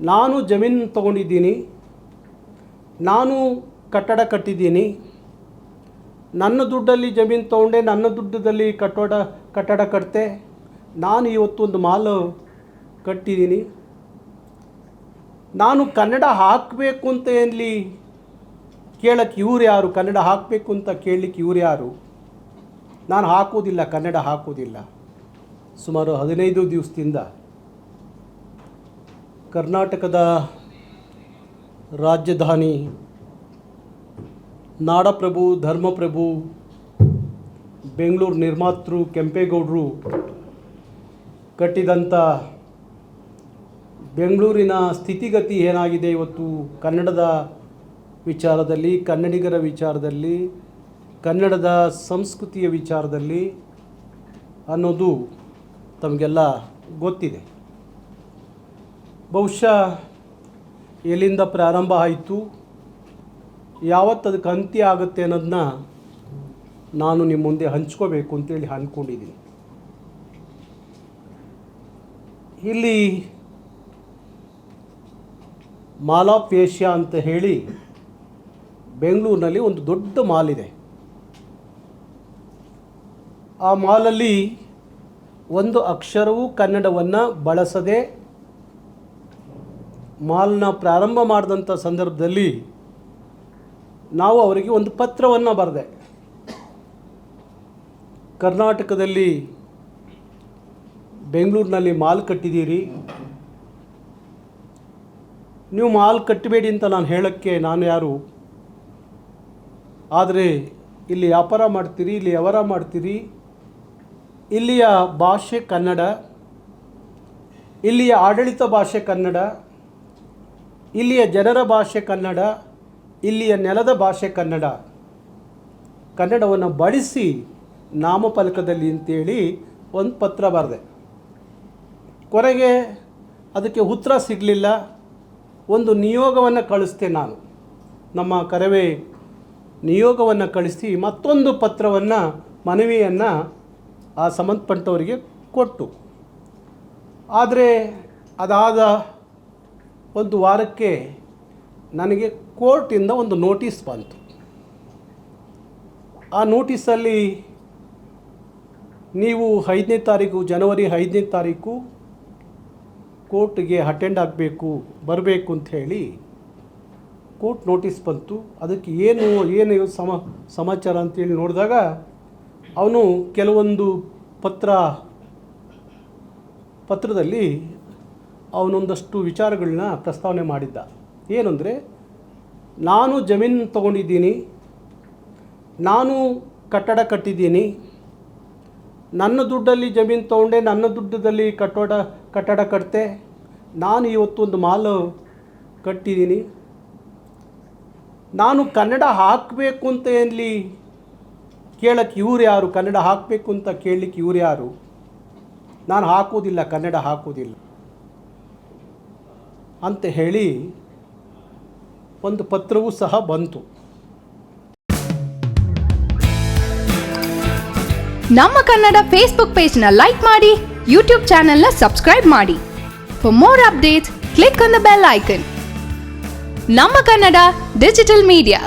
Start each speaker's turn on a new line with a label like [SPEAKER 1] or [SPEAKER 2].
[SPEAKER 1] ನಾನು ಜಮೀನು ತಗೊಂಡಿದ್ದೀನಿ. ನಾನು ಕಟ್ಟಡ ಕಟ್ಟಿದ್ದೀನಿ. ನನ್ನ ದುಡ್ಡಲ್ಲಿ ಜಮೀನು ತೊಗೊಂಡೆ, ನನ್ನ ದುಡ್ಡದಲ್ಲಿ ಕಟ್ಟಡ ಕಟ್ಟಡ ಕಟ್ತೆ. ನಾನು ಇವತ್ತು ಒಂದು ಮಾಲು ಕಟ್ಟಿದ್ದೀನಿ. ನಾನು ಕನ್ನಡ ಹಾಕಬೇಕು ಅಂತ ಎಲ್ಲಿ ಕೇಳಕ್ಕೆ ಇವ್ರು ಯಾರು? ಕನ್ನಡ ಹಾಕಬೇಕು ಅಂತ ಕೇಳಲಿಕ್ಕೆ ಇವ್ರು ಯಾರು? ನಾನು ಹಾಕೋದಿಲ್ಲ, ಕನ್ನಡ ಹಾಕೋದಿಲ್ಲ. ಸುಮಾರು ಹದಿನೈದು ದಿವಸದಿಂದ. ಕರ್ನಾಟಕದ ರಾಜಧಾನಿ ನಾಡಪ್ರಭು, ಧರ್ಮಪ್ರಭು, ಬೆಂಗಳೂರು ನಿರ್ಮಾತೃ ಕೆಂಪೇಗೌಡರು ಕಟ್ಟಿದಂಥ ಬೆಂಗಳೂರಿನ ಸ್ಥಿತಿಗತಿ ಏನಾಗಿದೆ ಇವತ್ತು ಕನ್ನಡದ ವಿಚಾರದಲ್ಲಿ, ಕನ್ನಡಿಗರ ವಿಚಾರದಲ್ಲಿ, ಕನ್ನಡದ ಸಂಸ್ಕೃತಿಯ ವಿಚಾರದಲ್ಲಿ ಅನ್ನೋದು ತಮಗೆಲ್ಲ ಗೊತ್ತಿದೆ. ಬಹುಶಃ ಎಲ್ಲಿಂದ ಪ್ರಾರಂಭ ಆಯಿತು, ಯಾವತ್ತು ಅದಕ್ಕೆ ಅಂತ್ಯ ಆಗುತ್ತೆ ಅನ್ನೋದನ್ನ ನಾನು ನಿಮ್ಮ ಮುಂದೆ ಹಂಚ್ಕೋಬೇಕು ಅಂತೇಳಿ ಅಂದ್ಕೊಂಡಿದ್ದೀನಿ. ಇಲ್ಲಿ ಮಾಲ್ ಆಫ್ ಏಷ್ಯಾ ಅಂತ ಹೇಳಿ ಬೆಂಗಳೂರಿನಲ್ಲಿ ಒಂದು ದೊಡ್ಡ ಮಾಲ್ ಇದೆ. ಆ ಮಾಲಲ್ಲಿ ಒಂದು ಅಕ್ಷರವೂ ಕನ್ನಡವನ್ನು ಬಳಸದೆ ಮಾಲ್ನ ಪ್ರಾರಂಭ ಮಾಡಿದಂಥ ಸಂದರ್ಭದಲ್ಲಿ ನಾವು ಅವರಿಗೆ ಒಂದು ಪತ್ರವನ್ನು ಬರೆದೆ. ಕರ್ನಾಟಕದಲ್ಲಿ ಬೆಂಗಳೂರಿನಲ್ಲಿ ಮಾಲ್ ಕಟ್ಟಿದ್ದೀರಿ. ನೀವು ಮಾಲ್ ಕಟ್ಟಬೇಡಿ ಅಂತ ನಾನು ಹೇಳೋಕ್ಕೆ ನಾನು ಯಾರು? ಆದರೆ ಇಲ್ಲಿ ವ್ಯಾಪಾರ ಮಾಡ್ತೀರಿ, ಇಲ್ಲಿ ವ್ಯವಹಾರ ಮಾಡ್ತೀರಿ. ಇಲ್ಲಿಯ ಭಾಷೆ ಕನ್ನಡ, ಇಲ್ಲಿಯ ಆಡಳಿತ ಭಾಷೆ ಕನ್ನಡ ಇಲ್ಲಿಯ ಜನರ ಭಾಷೆ ಕನ್ನಡ, ಇಲ್ಲಿಯ ನೆಲದ ಭಾಷೆ ಕನ್ನಡ. ಕನ್ನಡವನ್ನು ಬಳಸಿ ನಾಮಫಲಕದಲ್ಲಿ ಅಂತೇಳಿ ಒಂದು ಪತ್ರ ಬರೆದೆ. ಕೊನೆಗೆ ಅದಕ್ಕೆ ಉತ್ತರ ಸಿಗಲಿಲ್ಲ. ಒಂದು ನಿಯೋಗವನ್ನು ಕಳಿಸ್ತೆ ನಾನು. ನಮ್ಮ ಕರವೇ ನಿಯೋಗವನ್ನು ಕಳಿಸಿ ಮತ್ತೊಂದು ಪತ್ರವನ್ನು ಮನವಿಯನ್ನು ಆ ಸಂಬಂಧಪಟ್ಟವರಿಗೆ ಕೊಟ್ಟು. ಆದರೆ ಅದಾದ ಒಂದು ವಾರಕ್ಕೆ ನನಗೆ ಕೋರ್ಟಿಂದ ಒಂದು ನೋಟಿಸ್ ಬಂತು. ಆ ನೋಟಿಸಲ್ಲಿ ನೀವು ಐದನೇ ತಾರೀಕು, ಜನವರಿ ಐದನೇ ತಾರೀಕು ಕೋರ್ಟ್ಗೆ ಅಟೆಂಡ್ ಆಗಬೇಕು, ಬರಬೇಕು ಅಂತ ಹೇಳಿ ಕೋರ್ಟ್ ನೋಟಿಸ್ ಬಂತು. ಅದಕ್ಕೆ ಏನು ಏನು ಸಮ, ಸಮಾಚಾರ ಅಂತೇಳಿ ನೋಡಿದಾಗ ಅವನು ಕೆಲವೊಂದು ಪತ್ರ, ಪತ್ರದಲ್ಲಿ ಅವನೊಂದಷ್ಟು ವಿಚಾರಗಳನ್ನ ಪ್ರಸ್ತಾವನೆ ಮಾಡಿದ್ದ. ಏನಂದರೆ, ನಾನು ಜಮೀನು ತಗೊಂಡಿದ್ದೀನಿ, ನಾನು ಕಟ್ಟಡ ಕಟ್ಟಿದ್ದೀನಿ, ನನ್ನ ದುಡ್ಡಲ್ಲಿ ಜಮೀನು ತೊಗೊಂಡೆ, ನನ್ನ ದುಡ್ಡದಲ್ಲಿ ಕಟ್ಟಡ ಕಟ್ಟಡ ಕಟ್ತೆ, ನಾನು ಇವತ್ತು ಒಂದು ಮಾಲು ಕಟ್ಟಿದ್ದೀನಿ, ನಾನು ಕನ್ನಡ ಹಾಕಬೇಕು ಅಂತ ಎಲ್ಲಿ ಕೇಳಕ್ಕೆ ಇವ್ರು ಯಾರು? ಕನ್ನಡ ಹಾಕಬೇಕು ಅಂತ ಕೇಳಲಿಕ್ಕೆ ಇವ್ರು ಯಾರು? ನಾನು ಹಾಕೋದಿಲ್ಲ, ಕನ್ನಡ ಹಾಕೋದಿಲ್ಲ. ಅಂತ ಹೇಳಿ ಒಂದು ಪತ್ರವೂ ಸಹ ಬಂತು.
[SPEAKER 2] ನಮ್ಮ ಕನ್ನಡ ಫೇಸ್ಬುಕ್ ಪೇಜ್ನ ಲೈಕ್ ಮಾಡಿ ಯೂಟ್ಯೂಬ್ ಚಾನೆಲ್ನ ಸಬ್ಸ್ಕ್ರೈಬ್ ಮಾಡಿ. For more updates click on the bell icon ನಮ್ಮ ಕನ್ನಡ ಡಿಜಿಟಲ್ ಮೀಡಿಯಾ